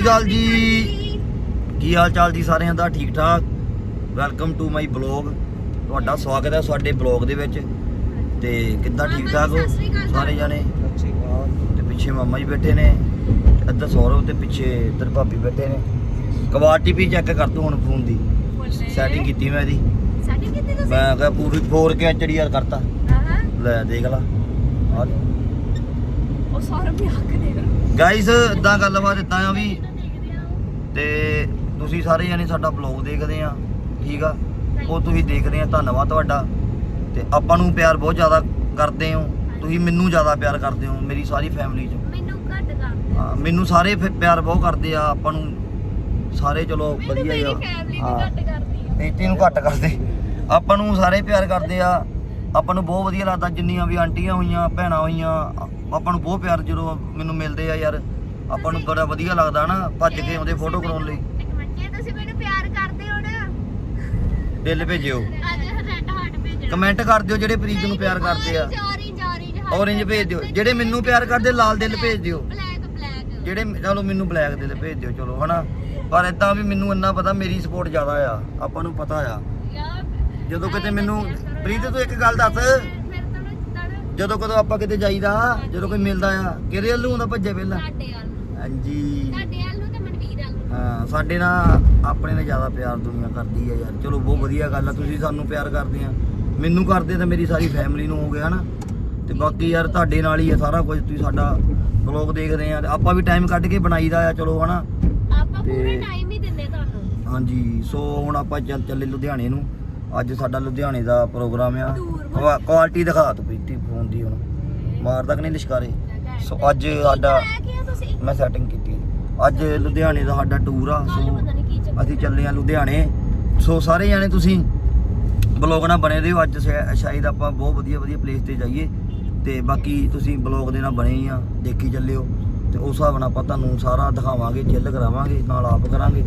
ਸ਼੍ਰੀ ਅਕਾਲ ਜੀ। ਕੀ ਹਾਲ ਚਾਲ ਜੀ ਸਾਰਿਆਂ ਦਾ? ਠੀਕ ਠਾਕ? ਵੈਲਕਮ ਟੂ ਮਾਈ ਬਲੌਗ ਤੁਹਾਡਾ ਸਵਾਗਤ ਹੈ ਸਾਡੇ ਬਲੌਗ ਦੇ ਵਿੱਚ। ਤੇ ਕਿੱਦਾਂ ਠੀਕ ਠਾਕ ਹੋ? ਸਾਰੇ ਜਾਣੇ? ਤੇ ਪਿੱਛੇ ਮਾਮਾ ਜੀ ਬੈਠੇ ਨੇ। ਅੱਧਾ ਸੌਰਵ ਤੇ ਪਿੱਛੇ ਇੱਧਰ ਭਾਬੀ ਬੈਠੇ ਨੇ। ਕੁਆਲਿਟੀ ਵੀ ਚੈੱਕ ਕਰ ਤੂੰ ਹੁਣ ਫੋਨ ਦੀ। ਸੈਟਿੰਗ ਕੀਤੀ ਮੈਂ ਇਹਦੀ। ਸੈਟਿੰਗ ਕੀਤੀ ਤੁਸੀਂ? ਮੈਂ ਕਿਹਾ ਪੂਰੀ 4K ਐਚਡੀਆਰ ਕਰਤਾ। ਆਹਾਂ। ਲੈ ਦੇਖ ਲਾ। ਆ ਉਹ ਸਾਰਾ ਵੀ ਹੱਕ ਦੇ ਗਾਇਸ ਇਦਾਂ ਗੱਲਬਾਤ ਇਦਾਂ ਆ ਵੀ ਤੇ ਤੁਸੀਂ ਸਾਰੇ ਜਾਨੀ ਸਾਡਾ ਬਲੌਗ ਦੇਖਦੇ ਆ ਠੀਕ ਆ? ਉਹ ਤੁਸੀਂ ਦੇਖਦੇ ਆ ਧੰਨਵਾਦ ਤੁਹਾਡਾ। ਤੇ ਆਪਾਂ ਨੂੰ ਪਿਆਰ ਬਹੁਤ ਜ਼ਿਆਦਾ ਕਰਦੇ ਹੋ। ਤੁਸੀਂ ਮੈਨੂੰ ਜ਼ਿਆਦਾ ਪਿਆਰ ਕਰਦੇ ਹੋ ਮੇਰੀ ਸਾਰੀ ਫੈਮਿਲੀ ਚ। ਮੈਨੂੰ ਘੱਟ ਕਰ ਹਾਂ, ਮੈਨੂੰ ਸਾਰੇ ਫਿਰ ਪਿਆਰ ਬਹੁਤ ਕਰਦੇ ਆ ਆਪਾਂ ਨੂੰ ਸਾਰੇ ਚਲੋ ਵਧੀਆ ਹੀ ਮੇਰੀ ਆ ਫੈਮਿਲੀ ਹਾਂ। ਘੱਟ ਕਰਦੀ ਆ। ਤੇ ਤੈਨੂੰ ਘੱਟ ਕਰਦੇ। ਆਪਾਂ ਨੂੰ ਸਾਰੇ ਪਿਆਰ ਕਰਦੇ ਆ। ਆਪਾਂ ਨੂੰ ਬਹੁਤ ਵਧੀਆ ਲੱਗਦਾ ਜਿੰਨੀਆਂ ਵੀ ਆਂਟੀਆਂ ਹੋਈਆਂ ਭੈਣਾਂ ਹੋਈਆਂ ਆਪਾਂ ਨੂੰ ਬਹੁਤ ਪਿਆਰ ਜਦੋਂ ਮੈਨੂੰ ਮਿਲਦੇ ਆ ਯਾਰ। ਆਪਾਂ ਨੂੰ ਬੜਾ ਵਧੀਆ ਲੱਗਦਾ ਨਾ ਭੱਜ ਕੇ ਆਉਂਦੇ ਫੋਟੋ ਕਰਾਉਣ ਲਈ। ਜੇ ਤੁਸੀਂ ਮੈਨੂੰ ਪਿਆਰ ਕਰਦੇ ਹੋ ਨਾ? ਦਿਲ ਭੇਜਿਓ। ਅੱਜ ਰੈੱਡ ਹਾਰਟ ਭੇਜਣਾ। ਕਮੈਂਟ ਕਰ ਦਿਓ ਜਿਹੜੇ ਪ੍ਰੀਤ ਨੂੰ ਪਿਆਰ ਕਰਦੇ ਆ। ਔਰੇਂਜ ਔਰੇਂਜ ਔਰੇਂਜ ਭੇਜ ਦਿਓ। ਜਿਹੜੇ ਮੈਨੂੰ ਪਿਆਰ ਕਰਦੇ ਲਾਲ ਦਿਲ ਭੇਜ ਦਿਓ। ਬਲੈਕ ਬਲੈਕ ਜਿਹੜੇ ਚਲੋ ਮੈਨੂੰ ਬਲੈਕ ਦਿਲ ਭੇਜ ਦਿਓ ਚਲੋ ਹਨਾ? ਪਰ ਇਦਾਂ ਵੀ ਮੈਨੂੰ ਇੰਨਾ ਪਤਾ ਮੇਰੀ ਸਪੋਰਟ ਜ਼ਿਆਦਾ ਆ। ਆਪਾਂ ਨੂੰ ਪਤਾ ਆ। ਜਦੋਂ ਕਿਤੇ ਮੈਨੂੰ ਪ੍ਰੀਤ ਤੂੰ ਇੱਕ ਗੱਲ ਦੱਸ। ਜਦੋਂ ਕਦੋਂ ਆਪਾਂ ਕਿਤੇ ਜਾਈਦਾ ਜਦੋਂ ਕੋਈ ਮਿਲਦਾ ਆ ਕਿਹਦੇ ਵੱਲੋਂ ਹੁੰਦਾ ਭੱਜੇ ਪਹਿਲਾਂ? ਸਾਡੇ ਵੱਲ। ਨੂੰ। ਹਾਂਜੀ। ਸਾਡੇ ਵੱਲ ਨੂੰ ਤੇ ਮਨਵੀਰ ਵੱਲ ਨੂੰ। ਹਾਂ ਸਾਡੇ ਨਾਲ ਆਪਣੇ ਨਾਲ ਜ਼ਿਆਦਾ ਪਿਆਰ ਦੁਨੀਆ ਕਰਦੀ ਆ ਯਾਰ। ਚਲੋ ਬਹੁਤ ਵਧੀਆ ਗੱਲ ਆ ਤੁਸੀਂ ਸਾਨੂੰ ਪਿਆਰ ਕਰਦੇ ਆ। ਮੈਨੂੰ ਕਰਦੇ ਤਾਂ ਮੇਰੀ ਸਾਰੀ ਫੈਮਿਲੀ ਨੂੰ ਹੋ ਗਿਆ ਨਾ ਤੇ ਬਾਕੀ ਯਾਰ ਤੁਹਾਡੇ ਨਾਲ ਹੀ ਆ ਸਾਰਾ ਕੁਝ। ਤੁਸੀਂ ਸਾਡਾ ਵਲੌਗ ਦੇਖਦੇ ਆ। ਆਪਾਂ ਵੀ ਟਾਈਮ ਕੱਢ ਕੇ ਬਣਾਈਦਾ ਆ ਚਲੋ ਹਨਾ? ਆਪਾਂ ਪੂਰੇ ਤੇ- ਟਾਈਮ ਹੀ ਦਿੰਦੇ ਤੁਹਾਨੂੰ। ਹਾਂਜੀ ਸੋ ਹੁਣ ਆਪਾਂ ਚੱਲ ਚੱਲੇ ਲੁਧਿਆਣੇ ਨੂੰ। ਅੱਜ ਸਾਡਾ ਲੁਧਿਆਣੇ ਦਾ ਪ੍ਰੋਗਰਾਮ ਆ। Tour ਕੁਆਲਿਟੀ ਦਿਖਾ ਤੂੰ ਪ੍ਰੀਤੀ ਫੋਨ ਦੀ ਹੁਣ। ਮਾਰਦਾ ਕਿ ਨਹੀਂ ਲਿਸ਼ਕਾਰੇ? ਸੋ ਅੱਜ ਸਾਡਾ ਮੈਂ ਸੈਟਿੰਗ ਕੀਤੀ। ਅੱਜ ਲੁਧਿਆਣੇ ਦਾ ਸਾਡਾ ਟੂਰ ਆ ਸੋ ਅਸੀਂ ਚੱਲੇ ਆ ਲੁਧਿਆਣੇ। ਸੋ ਸਾਰੇ ਜਾਣੇ ਤੁਸੀਂ ਬਲੌਗ ਨਾਲ ਬਣੇ ਰਹੋ। ਅੱਜ ਸ਼ਾਇਦ ਆਪਾਂ ਬਹੁਤ ਵਧੀਆ ਵਧੀਆ ਪਲੇਸ ਤੇ ਜਾਈਏ। ਤੇ ਬਾਕੀ ਤੁਸੀਂ ਬਲੌਗ ਦੇ ਨਾਲ ਬਣੇ ਹੀ ਆ ਦੇਖੀ ਚੱਲਿਓ। ਤੇ ਉਸ ਹਿਸਾਬ ਨਾਲ ਆਪਾਂ ਤੁਹਾਨੂੰ ਸਾਰਾ ਦਿਖਾਵਾਂਗੇ ਚਿੱਲ ਕਰਾਵਾਂਗੇ ਨਾਲ ਆਪ ਕਰਾਂਗੇ।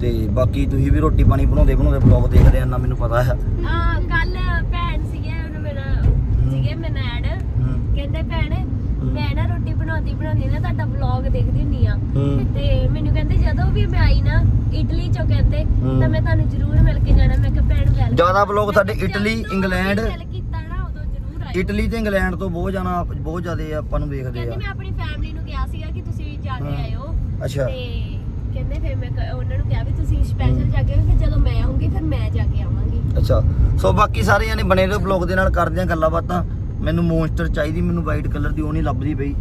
ਤੇ ਬਾਕੀ ਤੁਸੀਂ ਵੀ ਰੋਟੀ ਪਾਣੀ ਬਣਾਉਂਦੇ ਬਣਾਉਂਦੇ ਬਲੌਗ ਦੇਖਦੇ ਆ ਨਾ ਮੈਨੂੰ ਪਤਾ ਹੈ ਆ ਕੱਲ ਭੈਣ ਸੀਗੇ ਉਹਨੂੰ ਮੇਰਾ ਸੀਗੇ ਮੈਂ ਐਡ ਹੂੰ। ਕਹਿੰਦੇ ਭੈਣ ਮੈਂ ਨਾ ਰੋਟੀ ਬਣਾਉਂਦੀ ਬਣਾਉਂਦੀ ਨਾ ਤੁਹਾਡਾ ਵਲੌਗ ਦੇਖਦੀ ਹੁੰਨੀ ਆ। ਹੂੰ। ਤੇ ਮੈਨੂੰ ਕਹਿੰਦੇ ਜਦੋਂ ਵੀ ਮੈਂ ਆਈ ਨਾ ਇਟਲੀ ਚੋਂ ਕਹਿੰਦੇ ਹੂੰ। ਤਾਂ ਮੈਂ ਤੁਹਾਨੂੰ ਜ਼ਰੂਰ ਮਿਲ ਕੇ ਜਾਣਾ। ਮੈਂ ਕਿਹਾ ਭੈਣ ਵੈਲ ਜ਼ਿਆਦਾ vlog ਸਾਡੇ ਇਟਲੀ, ਇੰਗਲੈਂਡ। ਗੱਲ ਕੀਤਾ ਨਾ ਉਦੋਂ ਜ਼ਰੂਰ ਆਈ ਇਟਲੀ ਤੇ ਇੰਗਲੈਂਡ ਤੋਂ ਬਹੁਤ ਜਾਣਾ ਬਹੁਤ ਜ਼ਿਆਦੇ ਆਪਾਂ ਨੂੰ ਵੇਖਦੇ ਕਹਿੰਦੇ ਆ ਮੈਂ ਆਪਣੀ ਫੈਮਿਲੀ ਨੂੰ ਕਿਹਾ ਸੀਗਾ ਕਿ ਤੁਸੀਂ ਜਾ ਕੇ ਹਾਂ। ਆਇਓ। ਅੱਛਾ। ਤੇ ਕਹਿੰਦੇ ਫਿਰ ਮੈਂ ਕ- ਉਹਨਾਂ ਨੂੰ ਕਿਹਾ ਵੀ ਤੁਸੀਂ ਸਪੈਸ਼ਲ ਜਾ ਕੇ ਆਇਓ, ਫਿਰ ਜਦੋਂ ਮੈਂ ਆਉਂਗੀ ਫਿਰ ਮੈਂ ਜਾ ਕੇ ਆਵਾਂਗੀ। ਅੱਛਾ। ਸੋ ਬਾਕੀ ਸਾਰੇ ਜਾਨੇ ਬਣੇ ਰਹੋ ਬਲੌਗ ਦੇ ਨਾਲ ਕਰਦੇ ਆ ਗੱਲਾਂ ਬਾਤਾਂ। ਮੈਨੂੰ ਮੌਨਸਟਰ ਚਾਹੀਦੀ ਮੈਨੂੰ ਵਾਈਟ ਕਲਰ ਦੀ ਉਹ ਨਹੀਂ ਲੱਭਦੀ ਪਈ।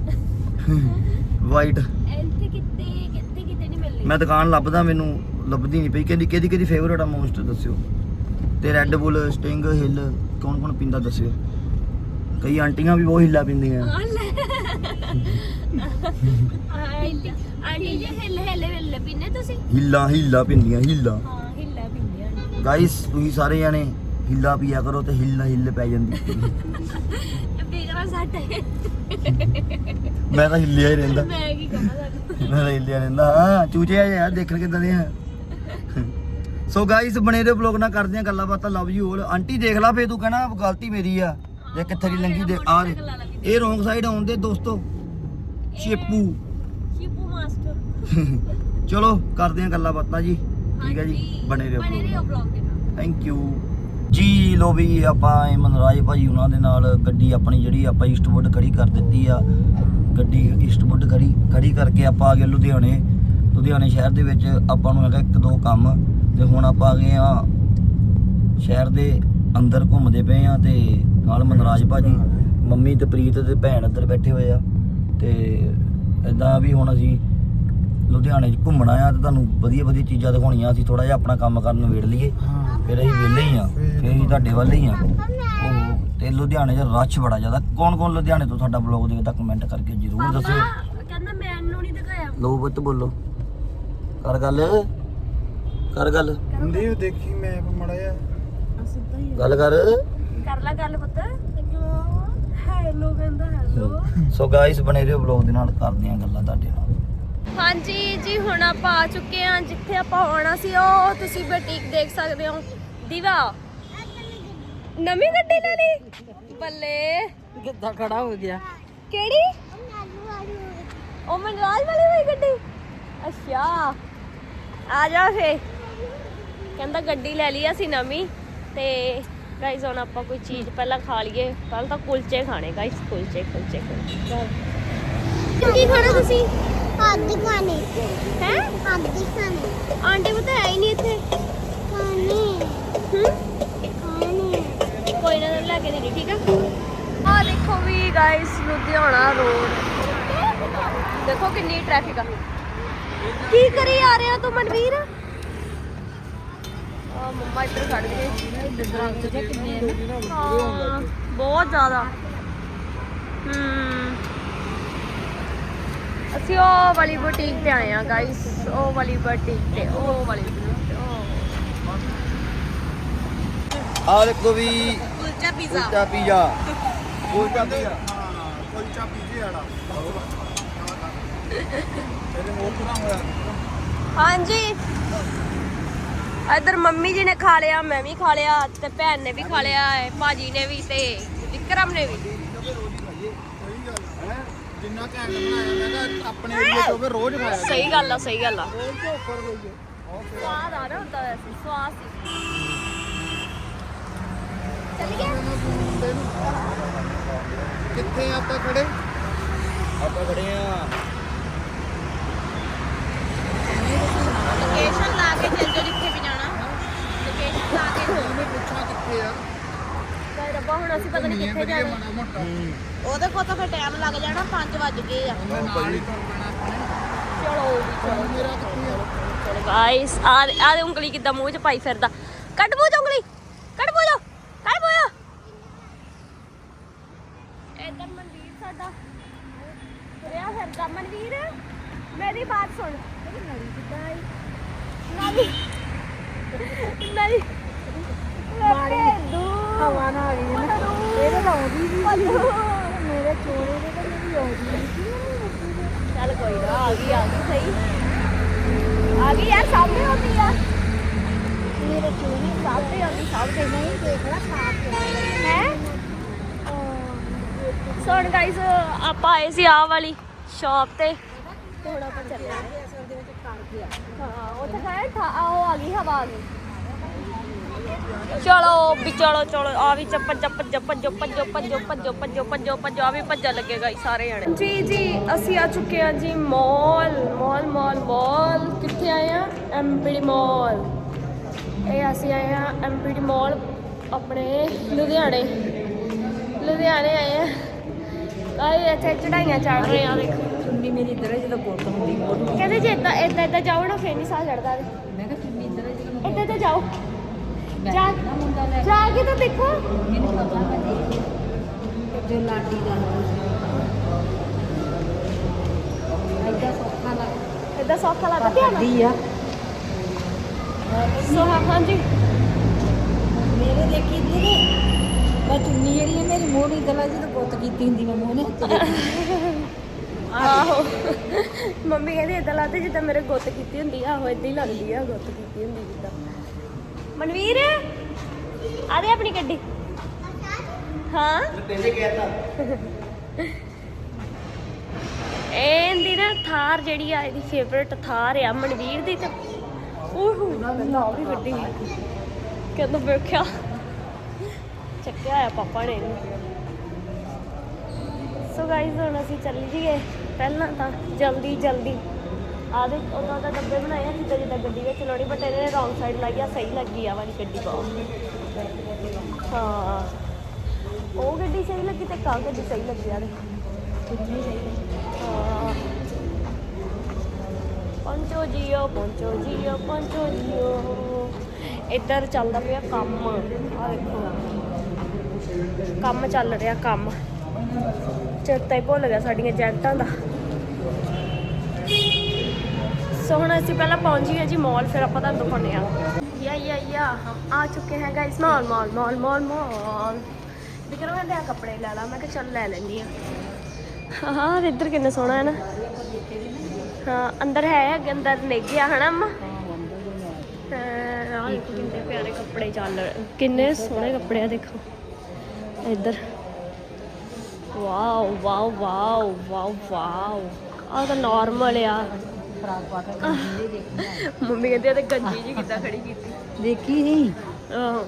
ਵਾਈਟ ਇੱਥੇ ਕਿਤੇ ਕਿਤੇ ਕਿਤੇ ਨਹੀਂ ਮਿਲਣੀ। ਮੈਂ ਦੁਕਾਨ ਲੱਭਦਾ ਮੈਨੂੰ ਲੱਭਦੀ ਨਹੀਂ ਪਈ। ਕਹਿੰਦੀ ਕਿਹਦੀ ਕਿਹਦੀ ਫੇਵਰਟ ਆ ਮੌਨਸਟਰ ਦੱਸਿਓ। ਤੇ ਰੈੱਡ ਬੁੱਲ ਸਟਿੰਗ ਹਿੱਲ ਕੌਣ ਕੌਣ ਪੀਂਦਾ ਦੱਸਿਓ। ਕਈ ਆਂਟੀਆਂ ਵੀ ਬਹੁਤ ਹਿੱਲਾ ਪੀਂਦੀਆਂ। ਆਂਟੀ ਜੀ ਹਿੱਲ ਹਿੱਲ ਹਿੱਲ ਪੀਨੇ ਤੁਸੀਂ? ਹਿੱਲਾ ਹਿੱਲਾ ਪੀਂਦੀਆਂ ਹਿੱਲਾ। ਹਾਂ ਹਿੱਲਾ ਪੀਂਦੇ ਆ ਗਾਇਸ ਤੁਸੀਂ ਸਾਰੇ ਜਾਣੇ ਹਿੱਲਾ ਪੀਆ ਕਰੋ ਤੇ ਹਿੱਲ ਹਿੱਲ ਪੈ ਜਾਂਦੀ। ਬੇਗਰਾ ਸਾਡੇ। ਮੈਂ ਤਾਂ ਹਿੱਲਿਆ ਹੀ ਰਹਿੰਦਾ। ਮੈਂ ਕੀ ਕਹਾਂ ਤੁਹਾਨੂੰ? ਮੈਂ ਤਾਂ ਹਿੱਲਿਆ ਰਹਿੰਦਾ। ਹਾਂ ਚੂਚੇ ਆ ਯਾਰ ਦੇਖਣ ਕਿਦਾਂ ਦੇ ਆ। ਸੋ ਗਾਇਸ ਬਣੇ ਦੇ ਬਲੌਗ ਨਾਲ ਕਰਦੇ ਆ ਗੱਲਾਂ ਬਾਤਾਂ ਲਵ ਯੂ ਆਲ ਆਂਟੀ ਦੇਖ ਲਾ ਫੇ ਤੂੰ ਕਹਿਣਾ ਗਲਤੀ ਮੇਰੀ ਆ। ਜੇ ਕਿੱਥੇ ਦੀ ਲੰਗੀ ਦੇ ਆ ਦੇ। ਇਹ ਰੋਂਗ ਸਾਈਡ ਆਉਂਦੇ ਦੋਸਤੋ। ਚੇਪੂ। ਸ਼ਿਪੂ ਮਾਸਟਰ ਚਲੋ ਕਰਦੇ ਆ ਗੱਲਾਂ ਬਾਤਾਂ ਜੀ। ਠੀਕ ਹੈ ਜੀ ਬਣੇ ਰਹੋ ਰਹੋ। ਬਲੌਗ ਦੇ ਨਾਲ। ਥੈਂਕ ਯੂ ਜੀ ਲੋ ਵੀ ਆਪਾਂ ਇਹ ਮਨਰਾਜ ਭਾਜੀ ਉਹਨਾਂ ਦੇ ਨਾਲ ਗੱਡੀ ਆਪਣੀ ਜਿਹੜੀ ਆਪਾਂ ਈਸਟਵੁੱਡ ਖੜੀ ਕਰ ਦਿੱਤੀ ਆ। ਗੱਡੀ ਈਸਟਵੁੱਡ ਖੜੀ ਖੜੀ ਕਰਕੇ ਆਪਾਂ ਆ ਗਏ ਲੁਧਿਆਣੇ। ਲੁਧਿਆਣੇ ਸ਼ਹਿਰ ਦੇ ਵਿੱਚ ਆਪਾਂ ਨੂੰ ਹੈਗਾ ਇੱਕ ਦੋ ਕੰਮ ਤੇ ਹੁਣ ਆਪਾਂ ਆ ਗਏ ਆ ਸ਼ਹਿਰ ਦੇ ਅੰਦਰ ਘੁੰਮਦੇ ਪਏ ਆ ਤੇ ਨਾਲ ਮਨਰਾਜ ਭਾਜੀ, ਮੰਮੀ ਤੇ ਪ੍ਰੀਤ ਤੇ ਭੈਣ ਇੱਧਰ ਬੈਠੇ ਹੋਏ ਆ। ਤੇ ਇਦਾਂ ਵੀ ਹੁਣ ਅਸੀਂ ਲੁਧਿਆਣੇ 'ਚ ਘੁੰਮਣਾ ਆ ਤੇ ਤੁਹਾਨੂੰ ਵਧੀਆ ਵਧੀਆ ਚੀਜ਼ਾਂ ਦਿਖਾਉਣੀਆਂ ਅਸੀਂ ਥੋੜਾ ਜਿਹਾ ਆਪਣਾ ਕੰਮ ਕਰਨ ਨੂੰ ਵੇੜ ਲਈਏ। ਫਿਰ ਅਸੀਂ ਵਿਹਲੇ ਹੀ ਆ ਫਿਰ ਅਸੀਂ ਤੁਹਾਡੇ ਵੱਲ ਹੀ ਆ ਉਹ ਤੇ ਲੁਧਿਆਣੇ 'ਚ ਰਸ਼ ਬੜਾ ਜ਼ਿਆਦਾ। ਕੌਣ ਕੌਣ ਲੁਧਿਆਣੇ ਤੋਂ ਤੁਹਾਡਾ ਬਲੌਗ ਦੇਖਦਾ ਕਮੈਂਟ ਕਰਕੇ ਜਰੂਰ ਦੱਸਿਓ। ਕਹਿੰਦਾ ਮੈਨੂੰ ਨਹੀਂ ਦਿਖਾਇਆ। ਲੋ ਬੱਤ ਬੋਲੋ। ਕਰ ਗੱਲ। ਕਰ ਗੱਲ। ਹੁੰਦੀ ਉਹ ਦੇਖੀ ਮੈਪ ਮੜਿਆ ਸਿੱਧਾ ਹੀ ਗੱਲ ਕਰ। ਕਰ ਲੈ ਗੱਲ ਪੁੱਤ। ਹੈਲੋ ਕਹਿੰਦਾ ਹੈਲੋ। ਸੋ ਗਾਇਸ ਬਣੇ ਰਹੋ ਬਲੌਗ ਦੇ ਨਾਲ ਕਰਦੇ ਆ ਗੱਲਾਂ ਤੁਹਾਡੇ ਨਾਲ। ਹਾਂਜੀ ਜੀ ਹੁਣ ਆਪਾਂ ਆ ਚੁੱਕੇ ਹਾਂ। ਜਿੱਥੇ ਆਪਾਂ ਆਉਣਾ ਸੀ ਉਹ ਤੁਸੀਂ ਬੁਟੀਕ ਦੇਖ ਸਕਦੇ ਹੋ। ਦੀਵਾ। ਨਵੀਂ ਗੱਡੀ ਲੈ ਲਈ? ਬੱਲੇ। ਕਿੱਦਾਂ ਖੜਾ ਹੋ ਗਿਆ? ਕਿਹੜੀ? ਉਹ ਮਨਰਾਜ ਵਾਲੀ ਹੋਈ ਗੱਡੀ? ਅੱਛਾ। ਆ ਜਾ ਫੇ ਕਹਿੰਦਾ ਗੱਡੀ ਲੈ ਲਈ ਅਸੀਂ ਨਵੀਂ। ਤੇ ਗਾਇਸ ਹੁਣ ਆਪਾਂ ਕੋਈ ਚੀਜ਼ ਪਹਿਲਾਂ ਖਾ ਲਈਏ। ਪਹਿਲਾਂ ਤਾਂ ਕੁਲਚੇ ਖਾਣੇ ਗਾਇਸ ਕੁਲਚੇ ਕੁਲਚੇ ਕੁਲਚੇ। ਕੀ ਖਾਣਾ ਤੁਸੀਂ? ਆਦੀ ਖਾਣੇ ਹੈ? ਆਦੀ ਖਾਣੇ ਆਂਟੀ ਪਤਾ ਹੈ ਹੀ ਨਹੀਂ ਇੱਥੇ। ਖਾਣੇ ਹੂੰ? ਕੋਈ ਨਾ ਲੈ ਕੇ ਦੇਣੀ ਠੀਕ ਆ? ਆ ਦੇਖੋ ਵੀ ਗਾਇਸ ਲੁਧਿਆਣਾ ਰੋਡ ਦੇਖੋ ਕਿੰਨੀ ਟ੍ਰੈਫਿਕ ਆ। ਕੀ ਕਰੀ ਆ ਰਿਹਾ ਤੂੰ ਮਨਵੀਰ? ਆ ਮੰਮਾ ਇੱਧਰ ਖੜ ਗਏ। ਬਹੁਤ ਜ਼ਿਆਦਾ। ਹੂੰ। ਅਸੀਂ ਉਹ ਵਾਲੀ ਬੁਟੀਕ ਤੇ ਆਏ ਆ ਗਾਇਸ ਉਹ ਵਾਲੀ ਬੁਟੀਕ ਤੇ ਉਹ ਵਾਲੀ boutique ਤੇ, ਉਹ। ਆ ਦੇਖੋ ਵੀ kulcha pizza kulcha pizza kulcha pizza kulcha ਪੀਜੇ ਵਾਲਾ। ਇਹਦੇ ਹੋਰ ਕਿਹੜਾ ਹੋਇਆ? ਹਾਂਜੀ। ਇਧਰ ਮੰਮੀ ਜੀ ਨੇ ਖਾ ਲਿਆ ਮੈਂ ਵੀ ਖਾ ਲਿਆ ਤੇ ਭੈਣ ਨੇ ਵੀ ਖਾ ਲਿਆ ਹੈ ਭਾਜੀ ਨੇ ਵੀ ਤੇ ਵਿਕਰਮ ਨੇ ਵੀ। ਜਿੰਨਾ ਘੈਂਟ ਬਣਾਇਆ ਮੈਂ ਕਿਹਾ ਆਪਣੇ ਏਰੀਏ ਤੋਂ ਫਿਰ ਰੋਜ਼ ਖਾਇਆ ਸਹੀ ਗੱਲ ਆ ਸਹੀ ਗੱਲ ਆ। ਰੋਜ਼ ਤੋਂ ਉੱਪਰ ਹੋਈ ਹੈ ਸਵਾਦ ਆ ਰਿਹਾ ਹੁੰਦਾ ਵੈਸੇ ਸਵਾਦ ਸੀ। ਚੱਲ ਗਿਆ। ਕਿੱਥੇ ਆਪਾਂ ਖੜੇ? ਆਪਾਂ ਖੜੇ ਆ। ਲੋਕੇਸ਼ਨ ਲਾ ਕੇ ਚੱਲ ਜੋ ਜਿੱਥੇ ਵੀ ਜਾਣਾ। ਲੋਕੇਸ਼ਨ ਲਾ ਕੇ ਉਹਨੇ ਪੁੱਛਣਾ ਕਿੱਥੇ ਆ। ਗਾਇ ਰੱਬਾ ਹੁਣ ਅਸੀਂ ਪਤਾ ਨਹੀਂ ਨੀਂਦ ਕਿੱਥੇ ਵਧੀਆ ਜਾਣਾ। ਮਾੜਾ ਮੋਟਾ। ਉਹਦੇ ਕੋਲ ਤਾਂ ਫਿਰ ਟਾਈਮ ਲੱਗ ਜਾਣਾ 5 ਵੱਜ ਗਏ ਆ। ਉਹਨੇ ਨਾਲ ਹੀ ਤੁਰ ਪੈਣਾ ਆਪਣੇ ਚਲੋ ਜੀ ਚਲੋ ਮੇਰਾ ਕਿੱਥੇ ਆ? ਚਲੋ ਗਾਇਸ ਆ ਆ ਦੇ ਉਂਗਲੀ ਕਿੱਦਾਂ ਮੂੰਹ 'ਚ ਪਾਈ ਫਿਰਦਾ। ਕੱਢ ਮੂੰਹ 'ਚ ਉਂਗਲੀ। ਕੱਢ ਮੂੰਹ 'ਚੋਂ। ਕੱਢ ਮੂੰਹ 'ਚੋਂ। ਇੱਧਰ ਮਨਵੀਰ ਸਾਡਾ। ਤੁਰਿਆ ਫਿਰਦਾ। ਮਨਵੀਰ ਮੇਰੀ ਬਾਤ ਸੁਣ। ਮੇਰੀ ਨੜੀ ਕਿੱਦਾਂ ਆਈ? ਹਵਾ ਨਾ ਆ ਗਈ ਨਾ ਇਹਦੇ ਤਾਂ ਆਉਂਦੀ ਨਹੀਂ ਮੇਰੇ ਚੋੜੇ ਦੇ ਤਾਂ ਨਹੀਂ ਆਉਂਦੀ ਨਹੀਂ ਚੱਲ ਕੋਈ ਨਾ ਆ ਗਈ ਆ ਗਈ ਸਹੀ। ਆ ਗਈ ਯਾਰ ਸਾਹਮਣੇ ਹੁੰਦੀ ਆ। ਮੇਰੇ ਚੋੜੇ ਸਾਹਮਣੇ ਆਉਂਦੀ ਸਾਹਮਣੇ। ਨਹੀਂ ਦੇਖ ਲੈ ਸਾਫ਼ ਹੈ? ਸੋਣ ਗਾਇਸ ਆਪਾਂ ਆਏ ਸੀ ਆਹ ਵਾਲੀ ਸ਼ਾਪ ਤੇ। ਥੋੜਾ ਆਪਾਂ ਚੱਲੇ। ਹਾਂ ਉੱਥੇ ਖਾਇਆ ਥਾ ਆ ਉਹ ਆ ਗਈ ਹਵਾ ਆ ਗਈ ਚਲੋ ਵੀ ਚਲੋ ਚਲੋ ਆ ਵੀ ਚੱਪ ਚੱਪ ਚੱਪ ਭੱਜੋ ਭੱਜੋ ਭੱਜੋ ਭੱਜੋ ਭੱਜੋ ਭੱਜੋ ਭੱਜੋ ਆ ਵੀ ਭੱਜਣ ਲੱਗੇਗਾ ਹੀ ਸਾਰੇ ਜਣੇ। ਜੀ ਜੀ ਅਸੀਂ ਆ ਚੁੱਕੇ ਆ ਜੀ ਮਾਲ ਮਾਲ ਮਾਲ ਮਾਲ ਕਿੱਥੇ ਆਏ ਆ? ਐਮਪੀਡੀ ਮਾਲ ਇਹ ਅਸੀਂ ਆਏ ਆ ਐਮਪੀਡੀ ਮਾਲ ਆਪਣੇ ਲੁਧਿਆਣੇ। ਲੁਧਿਆਣੇ ਆਏ ਆ। ਆਏ ਇੱਥੇ ਚੜਾਈਆਂ ਚੜ ਰਹੇ ਆ ਦੇਖੋ ਚੁੰਨੀ ਮੇਰੀ ਇੱਧਰ ਹੈ ਜਦੋਂ ਗੁੱਤ ਹੁੰਦੀ ਮੋਢ ਕਹਿੰਦੇ ਜੇ ਇਦਾਂ ਇਦਾਂ ਇਦਾਂ ਜਾਓ ਨਾ ਫੇਰ ਨਹੀਂ ਸਾਹ ਚੜਦਾ ਮੈਂ ਕਿਹਾ ਚੁੰਨੀ ਇੱਧਰ ਹੈ ਜਦੋਂ ਇੱਦਾਂ ਤਾਂ ਜਾਓ। ਜਾ ਨਾ ਮੁੰਡਾ ਲੈ ਜਾ ਕੇ ਤਾਂ ਦੇਖੋ। ਮੈਨੂੰ ਪਤਾ ਵਾ ਜੀ ਜੋ ਲਾਡੀ ਦਾ ਐਡਾ ਸੌਖਾ ਲੱਗ ਇਦਾਂ ਸੌਖਾ ਲੱਗਦਾ ਧਿਆਨ ਨਾਲ। ਦੀ ਆ? ਸੋ ਹਾਂ ਹਾਂਜੀ। ਮੇਰੇ ਦੇਖੀ ਦੀ ਮੈਂ ਚੁੰਨੀ ਜਿਹੜੀ ਹੈ ਮੇਰੀ ਮੋਢ ਇੱਧਰ ਹੈ ਜਦੋਂ ਗੁੱਤ ਕੀਤੀ ਹੁੰਦੀ ਮੈਂ ਮੋਹ ਨੇ ਆਹੋ। ਮੰਮੀ ਕਹਿੰਦੀ ਇਦਾਂ ਲੱਗਦਾ ਜਿੱਦਾਂ ਮੇਰੇ ਗੁੱਤ ਕੀਤੀ ਹੁੰਦੀ ਆ ਆਹੋ ਇਦਾਂ ਹੀ ਲੱਗਦੀ ਆ ਗੁੱਤ ਕੀਤੀ ਹੁੰਦੀ ਜਿੱਦਾਂ। ਮਨਵੀਰ, ਆ ਦੇ ਆਪਣੀ ਗੱਡੀ। ਹਾਂ। ਤੇਰੇ ਕਹਿਤਾ ਇਹਦੀ ਨਾ ਥਾਰ ਜਿਹੜੀ ਆ, ਇਹਦੀ ਫੇਵਰਟ ਥਾਰ ਆ, ਮਨਵੀਰ ਦੀ ਤੇ। ਓਹੋ ਨਾ ਵੀ ਵੱਡੀ ਕਹਿੰਦਾ ਵੇਖਿਆ? ਚੱਕਿਆ ਆ ਪਾਪਾ ਨੇ ਇਹਨੂੰ। ਸੋ ਗਾਇਜ਼ ਹੁਣ ਅਸੀਂ ਚੱਲ ਜੀਏ ਪਹਿਲਾਂ ਤਾਂ ਜਲਦੀ ਜਲਦੀ। ਆ ਦੇ ਉਹਨਾਂ ਦਾ ਡੱਬੇ ਬਣਾਏ ਆ ਜਿੱਦਾਂ ਜਿੱਦਾਂ ਗੱਡੀ ਵਿੱਚ ਲੋੜੀ ਬਟ ਇਹਨੇ ਰੌਂਗ ਸਾਈਡ ਲਾਈ ਆ ਸਹੀ ਲੱਗੀ ਆ ਵਾਲੀ ਗੱਡੀ ਬਹੁਤ। ਹਾਂ। ਉਹ ਗੱਡੀ ਸਹੀ ਲੱਗੀ ਤੇ ਕਾ ਗੱਡੀ ਸਹੀ ਲੱਗੀ ਹਾਂ। ਪੰਚੋ ਜੀਓ ਪੰਚੋ ਜੀਓ ਪੰਚੋ ਜੀਓ। ਇੱਧਰ ਚੱਲਦਾ ਪਿਆ ਕੰਮ। ਆ ਦੇਖੋ ਕੰਮ ਚੱਲ ਰਿਹਾ ਕੰਮ। ਚੇਤਾ ਹੀ ਭੁੱਲ ਗਿਆ ਸਾਡੀਆਂ ਏਜੰਟਾਂ ਦਾ। ਸੋ ਹੁਣ ਅਸੀਂ ਪਹਿਲਾਂ ਪਹੁੰਚ ਗਏ ਜੀ ਮਾਲ ਫਿਰ ਆਪਾਂ ਤੁਹਾਨੂੰ ਦਿਖਾਉਂਦੇ ਆ ਯਾ ਯਾ ਯਾ, ਹਮ ਆ ਚੁੱਕੇ ਹਾਂ ਗਾਇਸ ਮਾਲ ਮਾਲ ਮਾਲ ਮਾਲ ਮਾਲ ਵਿਕਰਮ ਕਹਿੰਦੇ ਆ ਕੱਪੜੇ ਲੈ ਲਾ, ਮੈਂ ਕਿਹਾ ਚੱਲ ਲੈ ਲੈਂਦੀ ਆ ਹਾਂ ਇੱਧਰ ਕਿੰਨਾ ਸੋਹਣਾ ਹੈ ਨਾ। ਹਾਂ, ਅੰਦਰ ਹੈ ਅੱਗੇ, ਅੰਦਰ ਨੇਗਿਆ ਹਨਾ ਅੰਮਾ? ਕਿੰਨੇ ਪਿਆਰੇ ਕੱਪੜੇ ਚੱਲ ਕਿੰਨੇ ਸੋਹਣੇ ਕੱਪੜੇ ਆ, ਦੇਖੋ। ਇੱਧਰ। Wow wow wow wow wow. ਆਹ ਤਾਂ ਨਾਰਮਲ ਆ। ਫਰਾਕ ਪਾ ਕੇ ਗੰਜੀ ਜਿਹੀ ਦੇਖੀ। ਮੰਮੀ ਕਹਿੰਦੀ ਆ ਤੇ ਗੰਜੀ ਜੀ ਕਿੱਦਾਂ ਖੜੀ ਕੀਤੀ। ਦੇਖੀ ਸੀ? ਆਹੋ।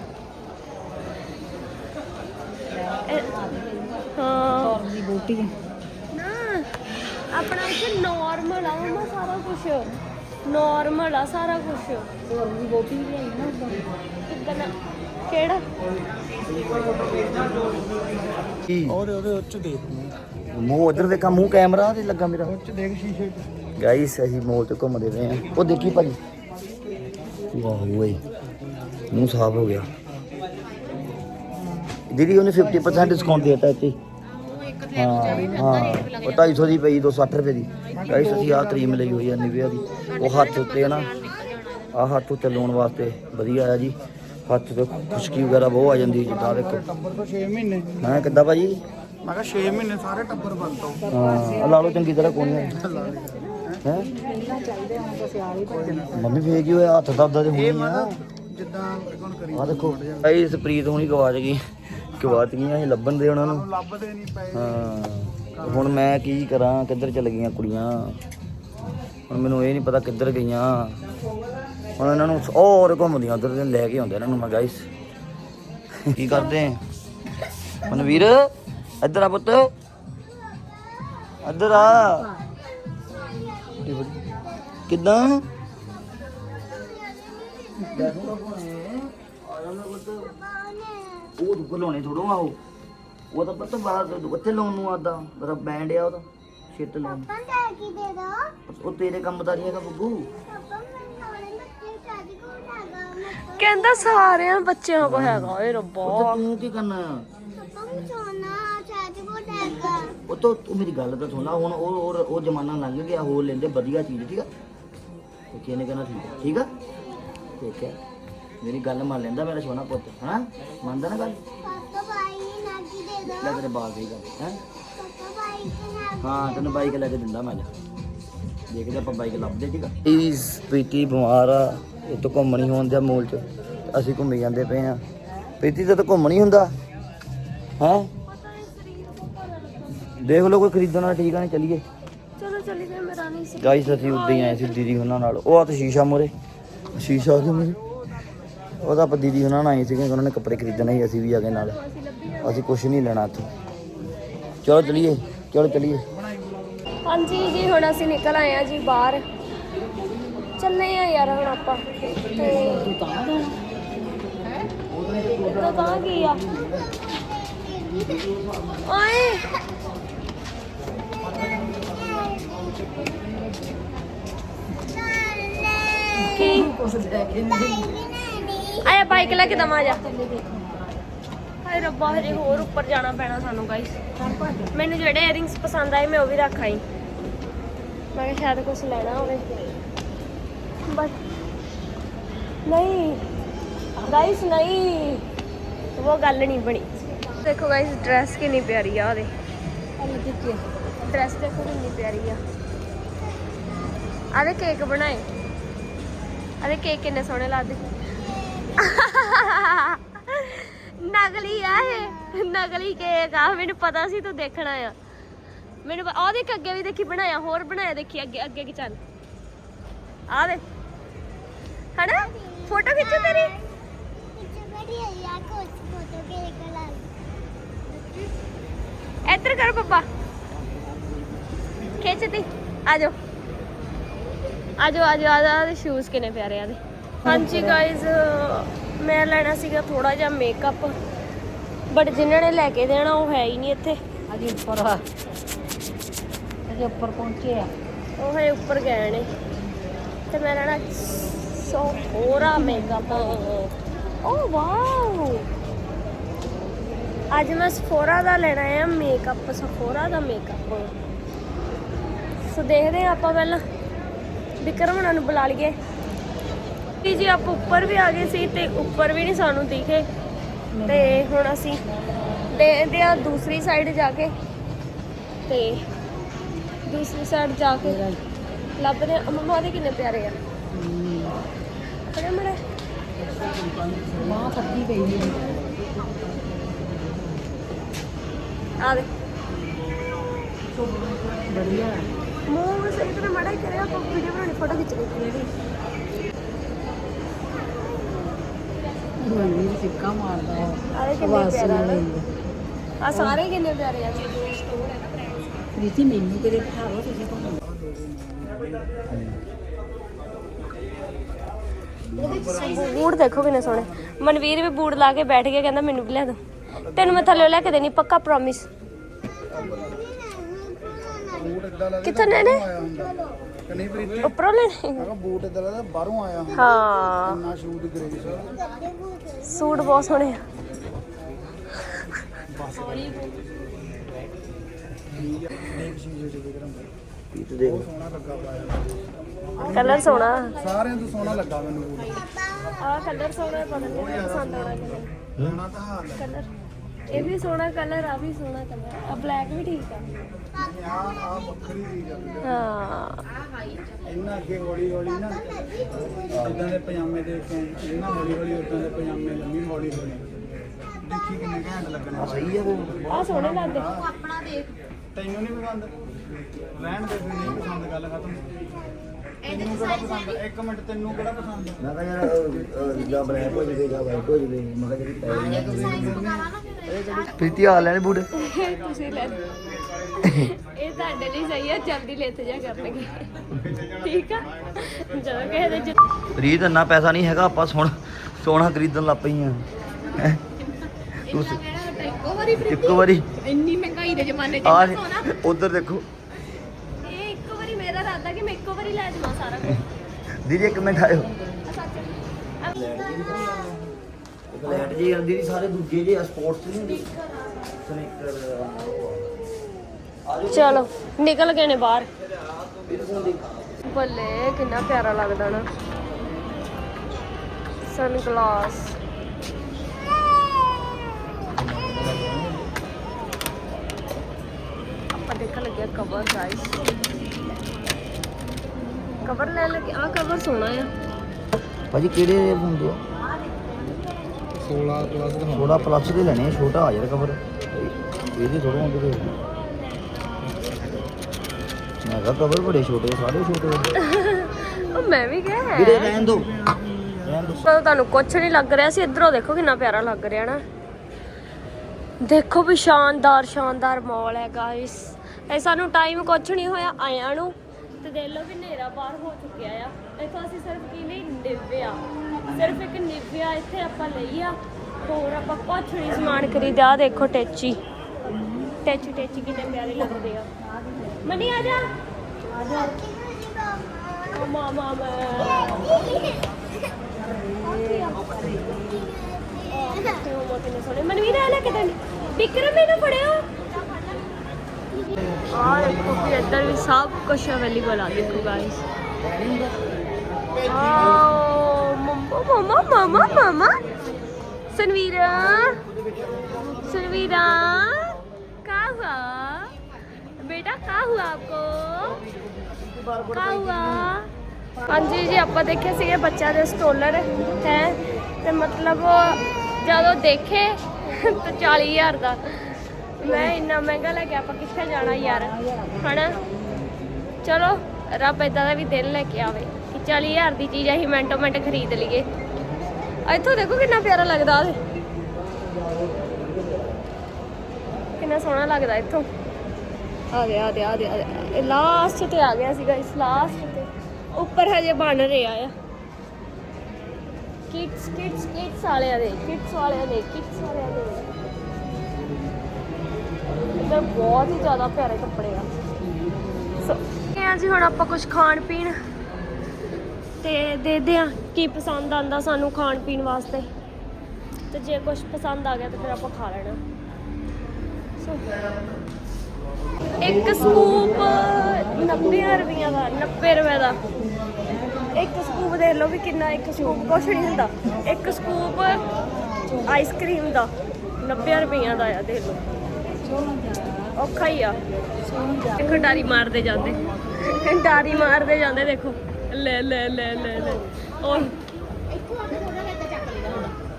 ਹਾਂ। ਸੌਰਵ ਦੀ ਬੂਟੀ। ਨਾ ਆਪਣਾ ਇੱਥੇ ਨਾਰਮਲ ਆ ਮਮਾ ਸਾਰਾ ਕੁਝ ਨਾਰਮਲ ਆ ਸਾਰਾ ਕੁਝ ਸੌਰਵ ਦੀ ਬੂਟੀ ਵੀ ਆਈ ਨਾ ਕਿੱਦਾਂ ਕਿਹੜਾ? ਔਰ ਉਹਦੇ ਉੱਚ ਦੇਖ। ਮੂੰਹ ਉਧਰ ਦੇਖਾ ਮੂੰਹ ਕੈਮਰਾ ਤੇ ਲੱਗਾ ਮੇਰਾ। ਉੱਚ ਦੇਖ ਸ਼ੀਸ਼ੇ 'ਚ ਗਾਈਸ ਅਸੀਂ ਮੋਲ ਤੇ ਘੁੰਮਦੇ ਪਏ ਆ ਉਹ ਦੇਖੀ ਭਾਜੀ? ਵਾਹ ਓਏ ਮੂੰਹ ਸਾਫ਼ ਹੋ ਗਿਆ। ਦੀਦੀ ਉਹਨੇ 50% ਡਿਸਕਾਊਂਟ ਦੇ ਦਿੱਤਾ ਇੱਥੇ। ਹਾਂ ਹਾਂ ਉਹ 250 ਦੀ ਪਈ 260 ਰੁਪਏ ਦੀ। ਗਾਈਸ ਅਸੀਂ ਆਹ ਕਰੀਮ ਲਈ ਹੋਈ ਆ ਨਿਵਿਆ ਦੀ। ਉਹ ਹੱਥ ਉੱਤੇ ਹੈ ਨਾ ਆਹ ਹੱਥ ਉੱਤੇ ਲਾਉਣ ਵਾਸਤੇ ਵਧੀਆ ਆ ਜੀ। ਹੱਥ ਤੇ ਖੁਸ਼ਕੀ ਵਗੈਰਾ ਬਹੁਤ ਆ ਜਾਂਦੀ ਹੈ ਜਿੱਦਾਂ ਦੇਖੋ ਟੱਬਰ ਤੋਂ 6 ਮਹੀਨੇ। ਹਾਂ ਕਿੱਦਾਂ ਭਾਜੀ? ਮੈਂ ਕਿਹਾ 6 ਮਹੀਨੇ ਸਾਰੇ ਟੱਬਰ ਬੰਦ ਤੋਂ ਹਾਂ ਲਾ ਲਓ ਚੰਗੀ ਤਰ੍ਹਾਂ ਕੋਈ ਨਹੀਂ ਹੈ? ਪਹਿਲਾਂ ਚਾਹੀਦੇ ਹੁਣ ਤਾਂ ਸਿਆਲ ਹੀ ਭੱਜਣਾ ਮੰਮੀ ਫੇਕ ਹੀ ਹੋਇਆ? ਹੱਥ ਦਰਦ ਦੇ ਹੋਣੀ ਆ। ਜਿੱਦਾਂ ਕੋਣ ਕਰੀ ਆ ਦੇਖੋ ਇਹ ਪ੍ਰੀਤ ਹੁਣੀ ਗਵਾਚ ਗਈ। ਗਵਾਚ ਗਈਆਂ ਇਹ ਲੱਭਣ ਦੇ ਉਹਨਾਂ ਨੂੰ। ਲੱਭਦੇ ਨਹੀਂ ਪਏ ਹਾਂ। ਹੁਣ ਮੈਂ ਕੀ ਕਰਾਂ? ਕਿੱਧਰ ਚਲ ਗਈਆਂ ਕੁੜੀਆਂ? ਹੁਣ ਮੈਨੂੰ ਇਹ ਨਹੀਂ ਪਤਾ ਕਿੱਧਰ ਗਈਆਂ। ਹੁਣ ਇਹਨਾਂ ਨੂੰ ਔਰ ਘੁੰਮਦੀਆਂ ਉਧਰ ਦੇ ਲੈ ਕੇ ਆਉਂਦੇ ਇਹਨਾਂ ਨੂੰ ਮੈਂ ਗਾਇਸ ਕੀ ਕਰਦੇ? ਮਨਵੀਰ, ਇੱਧਰ ਆ ਪੁੱਤ। ਇੱਧਰ ਆ। ਕਿੱਦਾਂ? ਉਹ ਦੁੱਕ ਲਾਉਣੇ ਥੋੜੋ ਆ ਉਹ। ਤਾਂ ਪਤਾ ਬਾਹਰ ਉੱਥੇ ਲਾਉਣ ਨੂੰ ਆਦਾ ਮੇਰਾ ਬੈਂਡ ਆ ਉਹਦਾ ਛਿੱਟ ਲਾਉਣ। ਪੰਡਾ ਕੀ ਦੇ ਦੋ। ਉਹ ਤੇਰੇ ਕੰਮ ਦਾ ਨਹੀਂ ਹੈਗਾ ਬੱਬੂ ਕਹਿੰਦਾ ਸਾਰਿਆਂ ਬੱਚਿਆਂ ਕੋ ਹੈਗਾ ਓਏ ਰੱਬਾ। ਉਹ ਤੂੰ ਕੀ ਕਰਨਾ? ਆ ਪਾਪਾ ਤੋਂ ਤੂੰ ਮੇਰੀ ਗੱਲ ਤਾਂ ਸੁਣ ਹੁਣ ਉਹ ਉਹ ਉਹ ਜ਼ਮਾਨਾ ਲੰਘ ਗਿਆ ਹੋਰ ਲੈਂਦੇ ਵਧੀਆ ਚੀਜ਼ ਠੀਕ ਆ? ਤੇ ਕਿਹਨੇ ਕਹਿਣਾ ਠੀਕ ਆ? ਠੀਕ ਆ? ਠੀਕ ਹੈ ਮੇਰੀ ਗੱਲ ਮੰਨ ਲੈਂਦਾ ਮੇਰਾ ਸੋਨਾ ਪੁੱਤ ਹਾਂ ਮੰਨਦਾ ਨਾ ਗੱਲ? ਪਾਪਾ ਬਾਈ ਨਾ ਕੀ ਦੇ ਦੋ। ਲੈ ਤੇਰੇ ਬਾਲ ਸਹੀ ਗੱਲ ਹੈ? ਪਾਪਾ ਬਾਈ ਕਿ ਹੈ ਹਾਂ ਤੈਨੂੰ ਬਾਈਕ ਲੈ ਕੇ ਦਿੰਦਾ ਮੈਂ ਜਾ। ਦੇਖਦੇ ਆਪਾਂ ਬਾਈਕ ਲੱਭਦੇ ਠੀਕ ਆ? ਇਸ ਪ੍ਰੀਤੀ ਬਿਮਾਰ ਆ ਇਹ ਤੋਂ ਘੁੰਮ ਨਹੀਂ ਹੋਣ ਦਿਆ ਮੋਲ ਚ। ਤੇ ਅਸੀਂ ਘੁੰਮੀ ਜਾਂਦੇ ਪਏ ਆ। ਪ੍ਰੀਤੀ ਦਾ ਤਾਂ ਘੁੰਮ ਨਹੀਂ ਹੁੰਦਾ? ਹੈ? ਦੇਖ ਲਓ ਕੋਈ ਖਰੀਦਣਾ ਠੀਕ ਆ ਨਹੀਂ ਚੱਲੀਏ। ਚਲੋ ਚੱਲੀ ਗਏ ਮੇਰਾ ਨਹੀਂ ਸੀ। ਗਾਈਸ ਅਸੀਂ ਉੱਦਾਂ ਹੀ ਆਏ ਸੀ ਦੀਦੀ ਉਹਨਾਂ ਨਾਲ। ਉਹ ਆ ਤਾਂ ਸ਼ੀਸ਼ਾ ਮੋਰੇ। ਸ਼ੀਸ਼ਾ ਉਹਦੇ ਮੂਹਰੇ ਉਹਦਾ ਆਪਾਂ ਦੀਦੀ ਉਹਨਾਂ ਨਾਲ ਆਏ ਸੀਗੇ ਉਹਨਾਂ ਨੇ ਕੱਪੜੇ ਖਰੀਦਣੇ ਸੀ ਅਸੀਂ ਵੀ ਆ ਗਏ ਨਾਲ। ਅਸੀਂ ਕੁਝ ਨਹੀਂ ਲੈਣਾ ਇੱਥੋਂ। ਚਲੋ ਚੱਲੀਏ। ਚਲੋ ਚੱਲੀਏ। ਹਾਂਜੀ ਜੀ ਹੁਣ ਅਸੀਂ ਨਿਕਲ ਆਏ ਆ ਜੀ ਬਾਹਰ। ਚੱਲੇ ਆ ਯਾਰ ਹੁਣ ਆਪਾਂ। ਤੇ ਤਾਂ ਤਾਂ ਕੀ ਆ। ਓਏ ਕੀ ਆਇਆ ਬਾਈਕ ਲੈ ਕੇ ਦਮਾ ਜਾ। ਹਾਏ ਰੱਬਾ ਹਜੇ ਹੋਰ ਉੱਪਰ ਜਾਣਾ ਪੈਣਾ ਸਾਨੂੰ ਗਾਈਸ ਮੈਨੂੰ ਜਿਹੜੇ ਇਅਰਿੰਗਸ ਪਸੰਦ ਆਏ ਮੈਂ ਉਹ ਵੀ ਰੱਖ ਆਈ। ਮੈਂ ਕਿਹਾ ਸ਼ਾਇਦ ਕੁਝ ਲੈਣਾ ਹੋਵੇ। ਬਟ ਨਹੀਂ। ਗਾਈਸ ਨਹੀਂ। ਉਹ ਗੱਲ ਨਹੀਂ ਬਣੀ। ਦੇਖੋ ਗਾਈਸ ਡਰੈਸ ਕਿੰਨੀ ਪਿਆਰੀ ਆ ਉਹਦੇ। ਡਰੈਸ ਦੇਖੋ ਕਿੰਨੀ ਪਿਆਰੀ ਆ। ਆਦੇ ਕੇਕ ਬਣਾਏ। ਆਦੇ ਕੇਕ ਕਿੰਨੇ ਸੋਹਣੇ ਲੱਗਦੇ। ਨਕਲੀ ਆ ਇਹ। ਨਕਲੀ ਕੇਕ ਆ। ਮੈਨੂੰ ਪਤਾ ਸੀ ਤੂੰ ਦੇਖਣਾ ਆ। ਮੈਨੂੰ ਉਹ ਦੇਖ, ਅੱਗੇ ਵੀ ਦੇਖੀ ਬਣਾਇਆ, ਹੋਰ ਬਣਾਇਆ ਦੇਖੀ, ਅੱਗੇ ਅੱਗੇ ਕੀ ਚੱਲ। ਆ ਦੇ ਹਨਾ? ਫੋਟੋ ਖਿੱਚੋ ਤੇਰੀ। ਆ ਕੋਚ ਇੱਧਰ ਕਰ ਪਪਾ। ਖਿੱਚਦੀ ਆ ਜਾਓ। ਆ ਜਾਓ ਆ ਜਾਓ ਸ਼ੂਜ਼ ਕਿੰਨੇ ਪਿਆਰੇ ਆ ਦੇ। ਹਾਂਜੀ ਗਾਇਜ਼ ਮੈਂ ਲੈਣਾ ਸੀਗਾ ਥੋੜਾ ਜਿਹਾ ਮੇਕਅਪ ਬਟ ਜਿਨ੍ਹਾਂ ਨੇ ਲੈ ਕੇ ਦੇਣਾ ਉਹ ਹੈ ਹੀ ਨਹੀਂ ਇੱਥੇ। ਅਜੇ ਉੱਪਰ ਆ। ਅਜੇ ਉੱਪਰ ਪਹੁੰਚੇ ਆ। ਉਹ ਹੈ ਉੱਪਰ ਗਏ ਨੇ। ਤੇ ਮੈਂ ਲੈਣਾ ਸੋ ਥੋੜਾ ਮੇਕਅਪ ਓ ਵਾਓ! ਅੱਜ ਮੈਂ ਸਫੋਰਾ ਦਾ ਲੈਣਾ ਹੈ ਮੇਕਅਪ ਸਫੋਰਾ ਦਾ ਮੇਕਅਪ ਸੋ ਦੇਖਦੇ ਹਾਂ ਆਪਾਂ ਪਹਿਲਾਂ। ਵਿਕਰਮ ਉਹਨਾਂ ਨੂੰ ਬੁਲਾ ਲਈਏ। ਜੀ ਜੀ ਆਪਾਂ ਉੱਪਰ ਵੀ ਆ ਗਏ ਸੀ ਤੇ ਉੱਪਰ ਵੀ ਨਹੀਂ ਸਾਨੂੰ ਦਿਖੇ। ਤੇ ਹੁਣ ਅਸੀਂ ਦੇਖਦੇ ਆ ਦੂਸਰੀ ਸਾਈਡ ਜਾ ਕੇ। ਤੇ ਦੂਸਰੀ ਸਾਈਡ ਜਾ ਕੇ ਲੱਭਦੇ ਆ ਮੰਮਾ ਦੇ ਕਿੰਨੇ ਪਿਆਰੇ ਆ। ਅਰੇ ਮੜੇ। ਮਾਂ ਫੱਟੀ ਗਈ ਹੈ ਆ ਦੇ। ਵਧੀਆ। ਮੂੰਹ ਸਹੀ ਤਰ੍ਹਾਂ ਮੜਾ ਕਰਿਆ ਆਪਾਂ ਵੀਡੀਓ ਬਣਾਉਣੀ ਫੋਟੋ ਖਿੱਚਣੀ ਕਿਹੜੀ ਰਣਵੀਰ ਸਿੱਕਾ ਮਾਰਦਾ ਹੈ ਆਰੇ ਕਿੰਨੇ ਪਿਆਰਾ ਆ ਸਾਰੇ ਕਿੰਨੇ ਪਿਆਰੇ ਆ। ਪ੍ਰੀਤੀ ਮੈਨੂੰ ਕਿਤੇ ਬਿਠਾਓ ਤੁਸੀਂ ਘੁੰਮਣ ਬੂਟ ਦੇਖੋ ਕਿੰਨੇ ਸੋਹਣੇ। ਮਨਵੀਰ ਵੀ ਬੂਟ ਲਾ ਕੇ ਬੈਠ ਗਿਆ ਕਹਿੰਦਾ ਮੈਨੂੰ ਵੀ ਲੈ ਦੋ। ਤੈਨੂੰ ਮੈਂ ਥੱਲੇ ਲੈ ਕੇ ਦੇਣੀ ਪੱਕਾ ਪ੍ਰੋਮਿਸ ਕਿੱਥੋਂ ਲੈਣੇ? ਕਿ ਨਹੀਂ ਪ੍ਰੀਤੀ? ਉੱਪਰੋਂ ਲੈਣੇ? ਮੈਂ ਬੂਟ ਇਦਾਂ ਲੱਗਦਾ ਬਾਹਰੋਂ ਆਇਆ ਹੁੰਦਾ। ਹਾਂ। ਇੰਨਾ ਸ਼ੂਟ ਗ੍ਰੇਸ ਸੂਟ ਬਹੁਤ ਸੋਹਣੇ ਆ। ਜਿਹੜੀ ਕਰਾਂ ਦੇਖ। ਸੋਹਣਾ ਲੱਗਾ ਪਾਇਆ ਕਲਰ ਸੋਹਣਾ। ਸਾਰਿਆਂ ਤੋਂ ਸੋਹਣਾ ਲੱਗਾ ਮੈਨੂੰ ਆ ਕਲਰ ਸੋਹਣਾ ਪਤਾ ਨਹੀਂ ਮੈਨੂੰ ਪਸੰਦ ਆਉਣਾ ਕਿ ਨਹੀਂ ਲੈਣਾ ਤਾਂ ਹਾਲ ਕਲਰ ਇਹ ਵੀ ਸੋਹਣਾ ਕਲਰ ਆ ਵੀ ਸੋਹਣਾ ਕਲਰ ਆ ਬਲੈਕ ਵੀ ਠੀਕ ਆ। ਆ ਆ ਵੱਖਰੀ ਚੀਜ਼ ਆ ਹਾਂ। ਇਹਨਾਂ ਅੱਗੇ ਹੌਲੀ ਹੌਲੀ ਨਾ ਇਦਾਂ ਦੇ ਪਜਾਮੇ ਦੇ ਕੇ ਇਹਨਾਂ ਹੌਲੀ ਹੌਲੀ ਉਦਾਂ ਦੇ ਪਜਾਮੇ ਲੰਮੀ ਹੌਲੀ ਹੌਲੀ। ਦੇਖੀ ਕਿੰਨੇ ਘੈਂਟ ਲੱਗਣੇ ਆ ਸਹੀ ਆ ਆ ਸੋਹਣੇ ਲੱਗਦੇ। ਤੈਨੂੰ ਨਹੀਂ ਪਸੰਦ? ਰਹਿਣ ਦੇ ਫਿਰ ਨਹੀਂ ਪਸੰਦ ਗੱਲ ਖਤਮ। ਤੈਨੂੰ ਕਿਹੜਾ ਪਸੰਦ ਇੱਕ ਮਿੰਟ ਤੈਨੂੰ ਕਿਹੜਾ ਪਸੰਦ ਮੈਂ ਕਿਹਾ ਯਾਰ ਅਹ, ਅਹ, ਜਾਂ ਬਲੈਕ ਹੋ ਜਵੇ ਜਾਂ ਵਾਈਟ ਹੋ ਜਵੇ ਮੈਂ ਕਿਹਾ ਜਿਹੜੀ ਪੈ ਪ੍ਰੀਤੀ ਆ ਲੈਣੇ ਬੂਟ? ਤੁਸੀਂ ਲੈ ਲਓ। ਇਹ ਤੁਹਾਡੇ ਲਈ ਸਹੀ ਆ ਜਲਦੀ ਲੈਤੇ ਜਾ ਕਰਨਗੇ। ਠੀਕ ਆ? ਜਦੋਂ ਕਿਸੇ ਦੇ ਜ- ਰੀਤ ਇੰਨਾ ਪੈਸਾ ਨਹੀਂ ਹੈਗਾ ਆਪਾਂ ਸੋਨਾ ਸੋਨਾ ਖਰੀਦਣ ਲੱਗ ਪਈਆਂ ਹੈਂ? ਤੂੰ ਸ- ਇੱਕੋ ਵਾਰੀ ਇੱਕੋ ਵਾਰੀ? ਇੰਨੀ ਮਹਿੰਗਾਈ ਦੇ ਜ਼ਮਾਨੇ 'ਚ ਆ ਇੰਨਾ ਸੋਹਣਾ। ਉਧਰ ਦੇਖੋ। ਮੈਂ ਇੱਕੋ ਵਾਰੀ ਲੈ ਜਾਵਾਂ ਸਾਰਾ ਕੁਝ ਦੀਦੀ ਇੱਕ ਮਿੰਟ ਆਇਓ। ਆ ਸੱਚ ਲੈਟ ਜੀ ਆਂਦੀ ਦੀ ਸਾਰੇ ਦੂਜੇ ਜੇ ਸਪੋਰਟਸ ਨਹੀਂ ਹੁੰਦੀ। ਸਨੇਕਰ ਆਜੋ ਚਲੋ ਨਿਕਲ ਗਏ ਨੇ ਬਾਹਰ। ਬੱਲੇ ਕਿੰਨਾ ਪਿਆਰਾ ਲੱਗਦਾ ਨਾ। ਸਨ ਗਲਾਸ ਆਪਾਂ ਦੇਖਣ ਲੱਗਿਆ ਕਵਰ ਗਾਇਸ ਕਵਰ ਲੈ ਲੈ ਕੇ ਆ ਕਵਰ ਸੋਹਣਾ ਆ। ਭਾਜੀ ਕਿਹੜੇ ਹੁੰਦੇ ਆ? 16 ਪਲੱਸ ਦਾ 16 ਪਲੱਸ ਦੇ ਲੈਣੇ ਆ ਛੋਟਾ ਆ ਯਾਰ ਕਵਰ ਇਹਦੇ ਥੋੜਾ ਹੁੰਦੇ ਤੇ। ਮੈਂ ਕਿਹਾ ਕਵਰ ਬੜੇ ਛੋਟੇ ਆ, ਸਾਰੇ ਛੋਟੇ ਆ। ਉਹ ਮੈਂ ਵੀ ਕਿਹਾ ਹੈ। ਵੀਰੇ ਰਹਿਣ ਦੋ ਰਹਿਣ ਦੋ ਪਰ ਤੁਹਾਨੂੰ ਕੁਝ ਨਹੀਂ ਲੱਗ ਰਿਹਾ। ਸੀ ਇਧਰੋਂ ਦੇਖੋ ਕਿੰਨਾ ਪਿਆਰਾ ਲੱਗ ਰਿਹਾ ਨਾ। ਦੇਖੋ ਵੀ ਸ਼ਾਨਦਾਰ ਸ਼ਾਨਦਾਰ ਮਾਲ ਹੈ ਗਾਇਸ ਇਹ ਸਾਨੂੰ ਟਾਈਮ ਕੁਝ ਨਹੀਂ ਹੋਇਆ ਆਇਆਂ ਨੂੰ। ਤੇ ਦੇਖ ਲਓ ਵੀ ਹਨੇਰਾ ਬਾਹਰ ਹੋ ਚੁੱਕਿਆ ਆ। ਇੱਥੋਂ ਅਸੀਂ ਸਿਰਫ ਕੀ ਲਈ ਨਿਵਿਆ? ਸਿਰਫ ਇੱਕ ਨਿਵਿਆ ਇੱਥੇ ਆਪਾਂ ਲਈ ਆ। ਹੋਰ ਆਪਾਂ ਕੁਛ ਨਹੀਂ ਸਮਾਨ ਖਰੀਦਿਆ, ਆਹ ਦੇਖੋ ਟੈਚੀ। ਟੈਚੀ ਟੈਚੀ ਕਿੰਨੇ ਪਿਆਰੇ ਲੱਗਦੇ ਆ। ਮਨੀ ਆ ਜਾ। ਆ ਜਾ ਮਾ ਮਾ ਮਾ ਤੇ ਉਹ ਮੋਟੇ ਨੇ ਸੋਨੇ ਮਨਵੀਰ, ਆ ਲੈ ਕੇ ਤੈਨੂੰ ਵਿਕਰਮ ਮੈਨੂੰ ਫੜਿਓ। ਆਹ ਦੇਖੋ ਵੀ ਇੱਧਰ ਵੀ ਸਭ ਕੁਝ ਅਵੇਲੇਬਲ ਆ, ਦੇਖੋ ਗਾਇਸ ਆਓ ਮੰਮਾ ਮੰਮਾ ਮੰਮਾ ਮੰਮਾ। ਸਨਵੀਰਾ ਸਨਵੀਰਾ, ਕਾ ਹੁਆ? ਬੇਟਾ, ਕਾ ਹੁਆ ਆਪਕੋ? ਕਾ ਹੁਆ? ਹਾਂਜੀ ਜੀ, ਆਪਾਂ ਦੇਖਿਆ ਸੀ ਇਹ ਬੱਚਾ ਦੇ ਸਟੋਲਰ ਹੈ, ਤੇ ਮਤਲਬ ਜਦੋਂ ਦੇਖੇ, ਤਾਂ 40000 ਦਾ। ਮੈਂ ਇੰਨਾ ਮਹਿੰਗਾ ਲੈ ਕੇ ਆਪਾਂ ਕਿੱਥੇ ਜਾਣਾ ਯਾਰ? ਹਨਾ? ਚਲੋ, ਰੱਬ ਏਦਾਂ ਦਾ ਵੀ ਦਿਨ ਲੈ ਕੇ ਆਵੇ। ਕਿ 40000 ਦੀ ਚੀਜ਼ ਅਸੀਂ ਮਿੰਟੋ ਮਿੰਟ ਖਰੀਦ ਲਈਏ। ਇੱਥੋਂ ਦੇਖੋ ਕਿੰਨਾ ਪਿਆਰਾ ਲੱਗਦਾ ਉਹਦੇ। ਕਿੰਨਾ ਸੋਹਣਾ ਲੱਗਦਾ ਇੱਥੋਂ। ਆ ਗਿਆ ਆ ਗਿਆ ਆ ਗਿਆ ਲਾਸਟ ਤੇ ਆ ਗਿਆ ਸੀਗਾ, ਇਸ ਲਾਸਟ ਤੇ। ਉੱਪਰ ਹਜੇ ਬਣ ਰਿਹਾ ਆ। ਕਿਡਸ ਕਿਡਸ ਕਿਡਸ ਵਾਲਿਆਂ ਦੇ ਕਿਡਸ ਵਾਲਿਆਂ ਦੇ ਕਿਡਸ ਵਾਲਿਆਂ ਦੇ। ਇਹਦਾ ਬਹੁਤ ਹੀ ਜ਼ਿਆਦਾ ਪਿਆਰੇ ਕੱਪੜੇ ਆ। ਸੋ ਇਹ ਆ ਜੀ ਹੁਣ ਆਪਾਂ ਕੁਝ ਖਾਣ ਪੀਣ। ਤੇ ਦੇਖਦੇ ਆ ਕੀ ਪਸੰਦ ਆਂਦਾ ਸਾਨੂੰ ਖਾਣ ਪੀਣ ਵਾਸਤੇ। ਤੇ ਜੇ ਕੁਝ ਪਸੰਦ ਆ ਗਿਆ ਤਾਂ ਫਿਰ ਆਪਾਂ ਖਾ ਲੈਣਾ। ਸੋ ਇੱਕ ਸਕੂਪ 90 ਰੁਪਈਆ ਦਾ 90 ਰੁਪਏ ਦਾ। ਇੱਕ ਸਕੂਪ ਦੇਖ ਲਓ ਵੀ ਕਿੰਨਾ, ਇੱਕ ਸਕੂਪ ਕੁਛ ਨਹੀਂ ਹੁੰਦਾ। ਇੱਕ ਸਕੂਪ ਆਈਸਕ੍ਰੀਮ ਦਾ 90 ਰੁਪਈਆ ਦਾ ਆ, ਦੇਖ ਲਓ। ਔਖਾ ਹੀ ਆ। ਦੇਖੋ, ਡਾਰੀ ਮਾਰਦੇ ਜਾਂਦੇ। ਡਾਰੀ ਮਾਰਦੇ ਜਾਂਦੇ, ਦੇਖੋ। ਲੈ ਲੈ ਲੈ ਲੈ ਲੈ। ਔਰ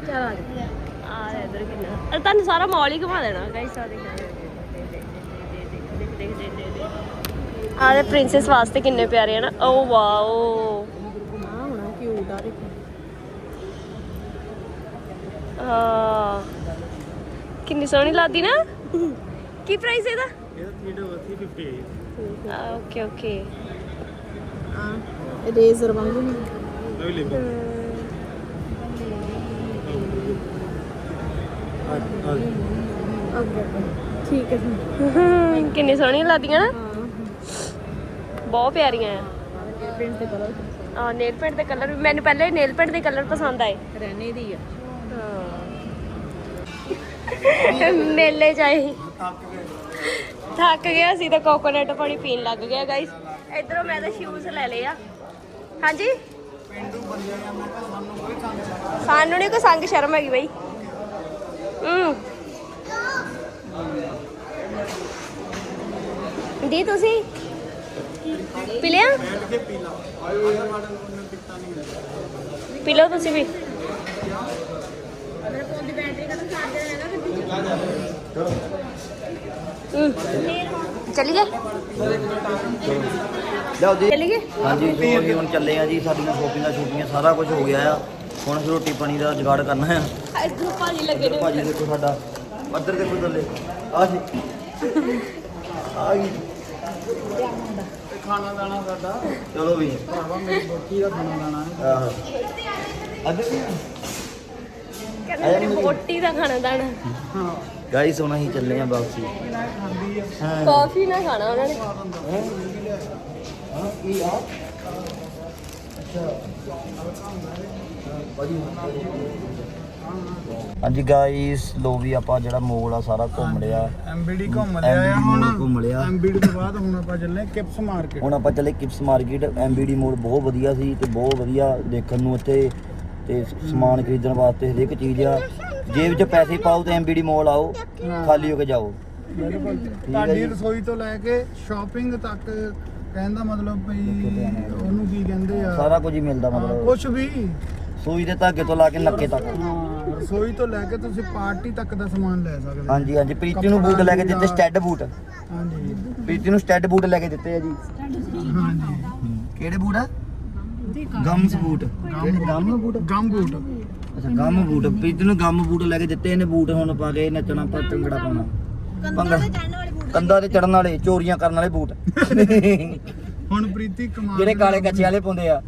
ਚਲ ਆ ਜਾ ਆ ਜਾ ਇਧਰ ਕਿੰਨਾ ਅਰੇ ਤੁਹਾਨੂੰ ਸਾਰਾ ਮਾਲ ਹੀ ਘੁਮਾ ਦੇਣਾ। ਗਾਇਸ ਆ ਦੇਖ। ਦੇਖ ਦੇਖ ਪ੍ਰਿੰਸੈਸ ਵਾਸਤੇ ਕਿੰਨੇ ਪਿਆਰੇ ਆ ਨਾ। ਓ, ਵਾਓ। ਆ ਹੋਣਾ ਕਿਊਟ ਆ ਦੇਖੋ ਆ ਕਿੰਨੀ ਸੋਹਣੀ ਲੱਗਦੀ ਨਾ। ਕੀ ਪ੍ਰਾਈਸ ਇਹਦਾ? ਆ ਓਕੇ ਓਕੇ ਆ ਇਹ ਰੇਜ਼ਰ ਵਾਂਗੂ ਨਹੀਂ। ਅੱਗੇ ਠੀਕ ਹੈ ਹਮ, ਕਿੰਨੀ ਸੋਹਣੀਆਂ ਲੱਗਦੀਆਂ ਨਾ। ਹਾਂ। ਬਹੁਤ ਪਿਆਰੀਆਂ ਆ। ਪ੍ਰਿੰਟ ਦੇ ਕਲਰ ਆ ਨੇਲ ਪੈਂਟ ਦੇ ਕਲਰ ਮੈਨੂੰ ਪਹਿਲੇ ਨੇਲ ਪੈਂਟ ਦੇ ਕਲਰ ਪਸੰਦ ਆਏ। ਰਹਿਣੇ ਦੀ ਆ। ਮੇਲੇ ਜਾਏ ਥੱਕ ਗਿਆ ਸੀ ਤਾਂ ਕੋਕੋਨਟ ਪਾਣੀ ਪੀਣ ਲੱਗ ਗਿਆ ਗਾਇਸ ਇਧਰੋਂ ਮੈਂ ਤਾਂ ਸ਼ੂਜ਼ ਲੈ ਲਏ ਆ। ਹਾਂਜੀ? ਸਾਨੂੰ ਨਹੀਂ ਕੋਈ ਸੰਗ ਸ਼ਰਮ ਹੈਗੀ ਬਈ। ਹੂੰ। ਦੀ ਤੁਸੀਂ? ਪੀ ਲਿਆ? ਪੀ ਲਓ ਤੁਸੀਂ ਵੀ। ਹੂੰ ਚਲੀਏ ਲਿਆਓ ਜੀ। ਚਲੀਏ ਹਾਂਜੀ ਜੋ ਵੀ ਹੁਣ ਚੱਲੇ ਆ ਜੀ ਸਾਡੀਆਂ ਸ਼ੋਪਿੰਗਾਂ ਸ਼ੋਪਿੰਗਾਂ ਸਾਰਾ ਕੁਝ ਹੋ ਗਿਆ ਆ। ਹੁਣ ਅਸੀਂ ਰੋਟੀ ਪਾਣੀ ਦਾ ਜੁਗਾੜ ਕਰਨਾ ਆ। ਇਧਰੋਂ ਭਾਜੀ ਲੱਗੇ ਨੇ ਭਾਜੀ ਦੇਖੋ ਸਾਡਾ। ਪੱਧਰ ਦੇਖੋ ਥੱਲੇ। ਆ ਜੀ। ਆ ਗਈ ਖਾਣਾ ਦਾਣਾ ਸਾਡਾ। ਚਲੋ ਵੀ। ਭਰਾਵਾ ਮੇਰੀ ਬੋਟੀ ਦਾ ਖਾਣਾ ਦਾਣਾ। ਹੈ ਆਹ। ਅੱਜ ਕਹਿੰਦੇ ਮੇਰੀ ਬੋਟੀ ਦਾ ਖਾਣਾ ਦਾਣਾ। ਹਾਂ ਗਾਈਸ ਹੁਣ ਅਸੀਂ ਚੱਲੇ ਆ ਵਾਪਸੀ। ਇਹ ਕਾਫੀ ਨਾ ਖਾਣਾ ਉਹਨਾਂ ਨੇ। ਹਾਂ? ਕੀ ਆ? ਹਾਂਜੀ ਲੋ ਵੀ ਆਪਾਂ ਜਿਹੜਾ ਮੋਲ ਆ ਸਾਰਾ ਘੁੰਮ ਲਿਆ। ਐਮਬੀਡੀ ਘੁੰਮ ਲਿਆ ਹੁਣ। ਘੁੰਮ ਲਿਆ। ਐਮਬੀਡੀ ਤੋਂ ਬਾਅਦ ਹੁਣ ਆਪਾਂ ਚੱਲੇ ਕਿਪਸ ਮਾਰਕੀਟ। ਹੁਣ ਆਪਾਂ ਚੱਲੇ ਕਿਪਸ ਮਾਰਕੀਟ। ਐਮਬੀਡੀ ਮੋਲ ਬਹੁਤ ਵਧੀਆ ਸੀ ਤੇ ਬਹੁਤ ਵਧੀਆ ਦੇਖਣ ਨੂੰ ਇੱਥੇ ਤੇ ਸਮਾਨ ਖਰੀਦਣ ਵਾਸਤੇ ਹਰੇਕ ਚੀਜ਼ ਆ। ਜੇਬ 'ਚ ਪੈਸੇ ਪਾਓ ਤੇ ਐਮਬੀਡੀ ਮੋਲ ਆਓ ਖਾਲੀ ਹੋ ਕੇ ਜਾਓ। ਬਿਲਕੁਲ। ਤੁਹਾਡੀ। ਰਸੋਈ ਤੋਂ ਲੈ ਕੇ ਸ਼ਾਪਿੰਗ ਤੱਕ ਕਹਿਣ ਦਾ ਮਤਲਬ ਵੀ ਉਹਨੂੰ ਕੀ ਕਹਿੰਦੇ ਆ? ਸਾਰਾ ਕੁਝ ਹੀ ਮਿਲਦਾ ਮਤਲਬ। ਕੁਝ ਵੀ। ਸੂਈ ਦੇ ਧਾਗੇ ਤੋਂ ਲਾ ਕੇ ਨੱਕੇ ਤੱਕ। ਹਾਂ ਰਸੋਈ ਤੋਂ ਲੈ ਕੇ ਤੁਸੀਂ ਪਾਰਟੀ ਤੱਕ ਦਾ ਸਮਾਨ ਲੈ ਸਕਦੇ ਹੋ। ਹਾਂਜੀ ਹਾਂਜੀ। ਪ੍ਰੀਤੀ ਨੂੰ ਬੂਟ ਲੈ ਕੇ ਦਿੱਤੇ ਸਟੈਡ ਬੂਟ। ਹਾਂਜੀ। ਪ੍ਰੀਤੀ ਨੂੰ ਸਟੈਡ ਬੂਟ ਲੈ ਕੇ ਦਿੱਤੇ ਆ ਜੀ। ਹਾਂਜੀ। ਕਿਹੜੇ ਬੂਟ ਆ? Gums boot gum boot? Gum boot. ਅੱਛਾ ਗਮ ਬੂਟ। ਪ੍ਰੀਤੀ ਨੂੰ ਗਮ ਬੂਟ ਲੈ ਕੇ ਦਿੱਤੇ ਇਹਨੇ ਬੂਟ ਹੁਣ ਪਾ ਕੇ ਨੱਚਣਾ ਪਾ ਭੰਗੜਾ ਪਾਉਣਾ। ਭੰਗੜਾ। ਕੰਧਾਂ ਤੇ ਚੜਨ ਵਾਲੇ ਚੋਰੀਆਂ ਕਰਨ ਵਾਲੇ ਬੂਟ। ਹੁਣ ਪ੍ਰੀਤੀ ਕਮਾਲ ਜਿਹੜੇ ਕਾਲੇ ਕੱਚੇ ਵਾਲੇ ਪਾਉਂਦੇ ਆ।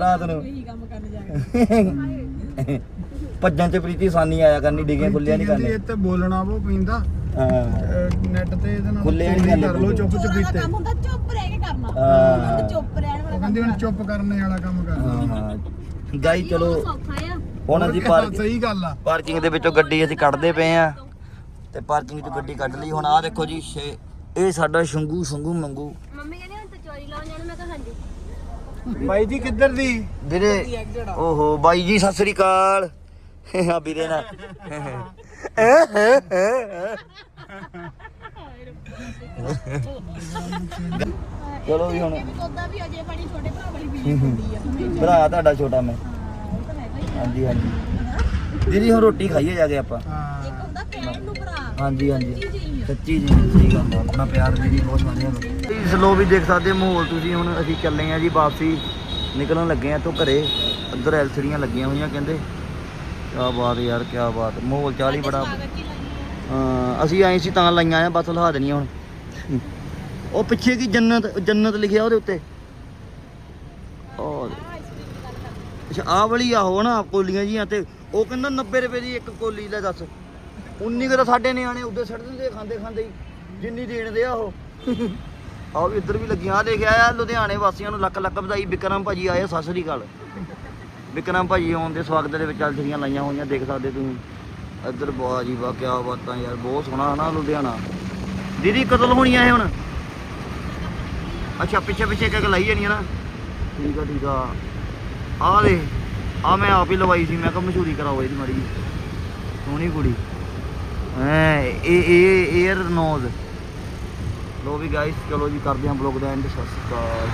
ਰਾਤ ਨੂੰ। ਭੱਜਣ ਚ ਪ੍ਰੀਤੀ ਆਸਾਨੀ ਆਇਆ ਕਰਨੀ ਡਿੱਗੀਆਂ ਖੁੱਲੀਆਂ ਨਹੀਂ ਕਰਨੇ ਇਹ ਤੇ ਬੋਲਣਾ ਉਹ ਪੈਂਦਾ। ਨੈਟ ਤੇ ਇਹਦੇ ਨਾਲ ਖੁੱਲੇ ਨਹੀਂ ਚੋਰੀ ਗੱਲ ਕਰ ਲਓ ਚੁੱਪ ਚਪੀਤੇ ਕੰਮ ਹੁੰਦਾ ਚੁੱਪ ਰਹਿ ਕੇ ਕਰਨਾ। ਹਾਂ। ਚੁੱਪ ਰਹਿਣ ਵਾਲਾ ਉਹ ਕਹਿੰਦੀ ਹੁਣ ਚੁੱਪ ਕਰਨੇ ਵਾਲਾ ਕੰਮ ਕਰ। ਹਾਂ ਹਾਂ। ਗਾਈ ਚਲੋ। ਸੌਖਾ ਆ। ਹੁਣ ਅਸੀਂ ਪਾਰਕ ਸਹੀ ਗੱਲ ਆ। ਪਾਰਕਿੰਗ ਦੇ ਵਿੱਚੋਂ ਗੱਡੀ ਅਸੀਂ ਕੱਢਦੇ ਪਏ ਆ। ਤੇ ਪਾਰਕਿੰਗ ਚੋਂ ਗੱਡੀ ਕੱਢ ਲਈ। ਹੁਣ ਆਹ ਦੇਖੋ ਜੀ ਛੇ- ਇਹ ਸਾਡਾ ਸ਼ੰਗੂ ਸ਼ੰਗੂ ਮੰਗੂ। ਮੰਮੀ ਕਹਿੰਦੀ ਹੁਣ ਤਾਂ ਚੋਰੀ ਲਾਉਣ ਜਾਣਾ। ਮੈਂ ਕਿਹਾ ਹਾਂਜੀ। ਬਾਈ ਜੀ ਕਿੱਧਰ ਦੀ? ਵੀਰੇ ਓਹੋ ਬਾਈ ਜੀ ਸਤਿ ਸ੍ਰੀ ਅਕਾਲ। ਆ ਵੀਰੇ ਨਾ ਚਲੋ ਵੀ ਹੁਣ। ਉਦਾਂ ਵੀ ਅਜੇ ਬੜੀ ਛੋਟੇ ਭਰਾ ਵਾਲੀ ਵੀ ਹੁੰਦੀ ਆ ਭਰਾ ਤੁਹਾਡਾ ਛੋਟਾ ਮੈਂ। ਹਾਂਜੀ ਹਾਂਜੀ। ਦੀਦੀ, ਹੁਣ ਰੋਟੀ ਖਾਈਏ ਜਾ ਕੇ ਆਪਾਂ। ਹਾਂ ਹੁੰਦਾ ਕਹਿਣ ਨੂੰ ਭਰਾ ਹਾਂਜੀ ਹਾਂਜੀ। ਸੱਚੀ ਜੀ, ਸਹੀ ਗੱਲ ਆ। ਆਪਣਾ ਪਿਆਰ ਦੀਦੀ, ਬਹੁਤ ਵਧੀਆ ਇਸ ਲੋ ਵੀ ਦੇਖ ਸਕਦੇ ਮਾਹੌਲ, ਤੁਸੀਂ ਹੁਣ ਅਸੀਂ ਚੱਲੇ ਆ ਜੀ ਵਾਪਸੀ। ਨਿਕਲਣ ਲੱਗੇ ਆ ਤੋਂ ਘਰੇ। ਅੰਦਰ ਐਲਸੀਡੀਆਂ ਲੱਗੀਆਂ ਹੋਈਆਂ, ਕਹਿੰਦੇ। ਕਿਆ ਬਾਤ ਯਾਰ ਕਿਆ ਬਾਤ ਮਾਹੌਲ ਚਾਲ ਹੀ ਬੜਾ ਹਾਂ ਅਸੀਂ ਆਏ ਸੀ ਤਾਂ ਲਾਈਆਂ ਆ ਬਸ ਲਹਾ ਦੇਣੀਆਂ ਹੁਣ। ਉਹ ਪਿੱਛੇ ਕੀ ਜੰਨਤ ਜੰਨਤ ਲਿਖਿਆ ਉਹਦੇ ਉੱਤੇ? ਉਹ ਅੱਛਾ ਆਹ ਵਾਲੀ ਆਹੋ ਨਾ ਕੋਲੀਆਂ ਜੀਆਂ ਤੇ ਉਹ ਕਹਿੰਦਾ 90 ਰੁਪਏ ਦੀ ਇੱਕ ਕੋਲੀ ਲੈ ਦੱਸ। 19 ਕੁ ਤਾਂ ਸਾਡੇ ਨਿਆਣੇ ਉੱਧਰ ਛੱਡ ਦਿੰਦੇ ਆ ਖਾਂਦੇ ਖਾਂਦੇ ਹੀ ਜਿੰਨੀ ਦੇਣ ਦੇ ਆ ਉਹ। ਆਹ ਵੀ ਇੱਧਰ ਵੀ ਲੱਗੀਆਂ ਆ ਦੇਖਿਆ ਆ ਲੁਧਿਆਣੇ ਵਾਸੀਆਂ ਨੂੰ ਲੱਖ ਲੱਖ ਵਧਾਈ ਵਿਕਰਮ ਭਾਜੀ ਆਏ ਆ, ਸਤਿ ਸ੍ਰੀ ਅਕਾਲ। ਵਿਕਰਮ ਭਾਜੀ ਆਉਣ ਦੇ ਸਵਾਗਤ ਦੇ ਵਿੱਚ ਐਲਸੀਡੀਆਂ ਲਾਈਆਂ ਹੋਈਆਂ, ਦੇਖ ਸਕਦੇ ਤੁਸੀਂ। ਇੱਧਰ ਵਾਹ ਜੀ ਵਾਹ, ਕਿਆ ਬਾਤਾਂ ਯਾਰ, ਬਹੁਤ ਸੋਹਣਾ ਹਨਾ ਲੁਧਿਆਣਾ। ਦੀਦੀ, ਕਤਲ ਹੋਣੀਆਂ ਇਹ ਹੁਣ? ਅੱਛਾ, ਪਿੱਛੇ ਪਿੱਛੇ ਇੱਕ ਇੱਕ ਲਾਈ ਜਾਣੀਆਂ ਨਾ। ਠੀਕ ਆ ਠੀਕ ਆ। ਆਹ ਦੇ ਆ ਮੈਂ ਆਪ ਹੀ ਲਵਾਈ ਸੀ, ਮੈਂ ਕਿਹਾ ਮਸ਼ਹੂਰੀ ਕਰਾਓ ਇਹਦੀ ਮਾੜੀ ਸੋਹਣੀ ਕੁੜੀ। ਐ ਇਹ ਇਹ 에ਅਰ ਨੋਜ਼। ਲੋ ਵੀ ਗਾਇਸ ਚਲੋ ਜੀ, ਕਰਦੇ ਹਾਂ ਬਲੌਗ ਦਾ ਐਂਡ ਸਤਿ ਸ਼੍ਰੀ ਅਕਾਲ।